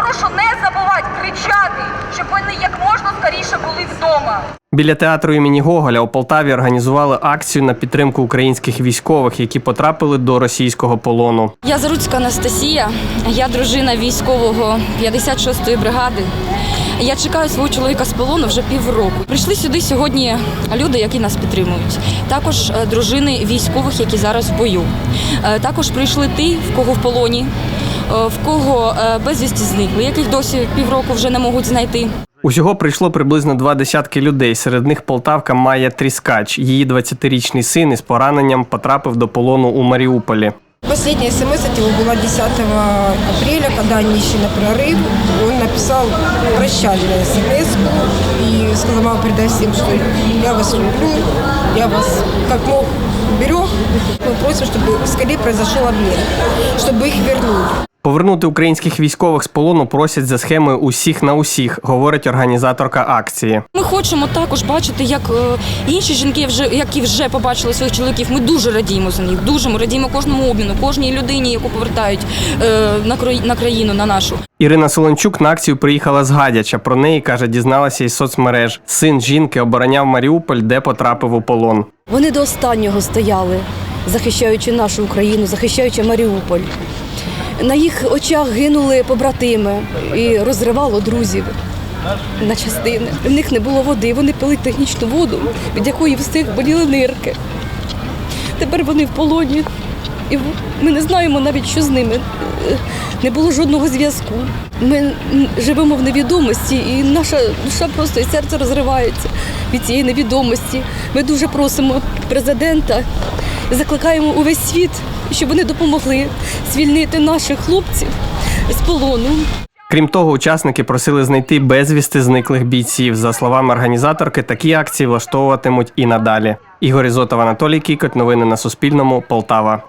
прошу не забувати кричати, щоб вони як можна скоріше були вдома. Біля театру імені Гоголя у Полтаві організували акцію на підтримку українських військових, які потрапили до російського полону. Я Заруцька Анастасія, я дружина військового 56-ї бригади. Я чекаю свого чоловіка з полону вже півроку. Прийшли сюди сьогодні люди, які нас підтримують. Також е, дружини військових, які зараз в бою. Е, Також прийшли ті, в кого в полоні, в кого е, безвісті зникли, яких досі півроку вже не можуть знайти. Усього прийшло приблизно два десятки людей. Серед них полтавка Майя Тріскач. Її 20-річний син із пораненням потрапив до полону у Маріуполі. Последняя смс от него была 10 апреля, когда они шли на прорыв. Он написал прощальную смс и сказал, мама, передай всем, что я вас люблю, я вас как мог берег. Мы просим, чтобы скорее произошел обмен, чтобы их вернули. Повернути українських військових з полону просять за схемою усіх на усіх, говорить організаторка акції. Ми хочемо також бачити, як е, інші жінки, вже які вже побачили своїх чоловіків. Ми дуже радіємо за них. Дуже ми радіємо кожному обміну, кожній людині, яку повертають е, на країну, на нашу. Ірина Солончук на акцію приїхала з Гадяча. Про неї каже, дізналася із соцмереж. Син жінки обороняв Маріуполь, де потрапив у полон. Вони до останнього стояли, захищаючи нашу Україну, захищаючи Маріуполь. На їх очах гинули побратими і розривало друзів на частини. В них не було води, вони пили технічну воду, від якої всіх боліли нирки. Тепер вони в полоні, і ми не знаємо навіть, що з ними. Е, Не було жодного зв'язку. Ми живемо в невідомості, і наша душа просто і серце розривається від цієї невідомості. Ми дуже просимо президента, закликаємо увесь світ, щоб вони допомогли звільнити наших хлопців з полону. Крім того, учасники просили знайти безвісти зниклих бійців. За словами організаторки, такі акції влаштовуватимуть і надалі. Ігор Ізотов, Анатолій Кікот. Новини на Суспільному. Полтава.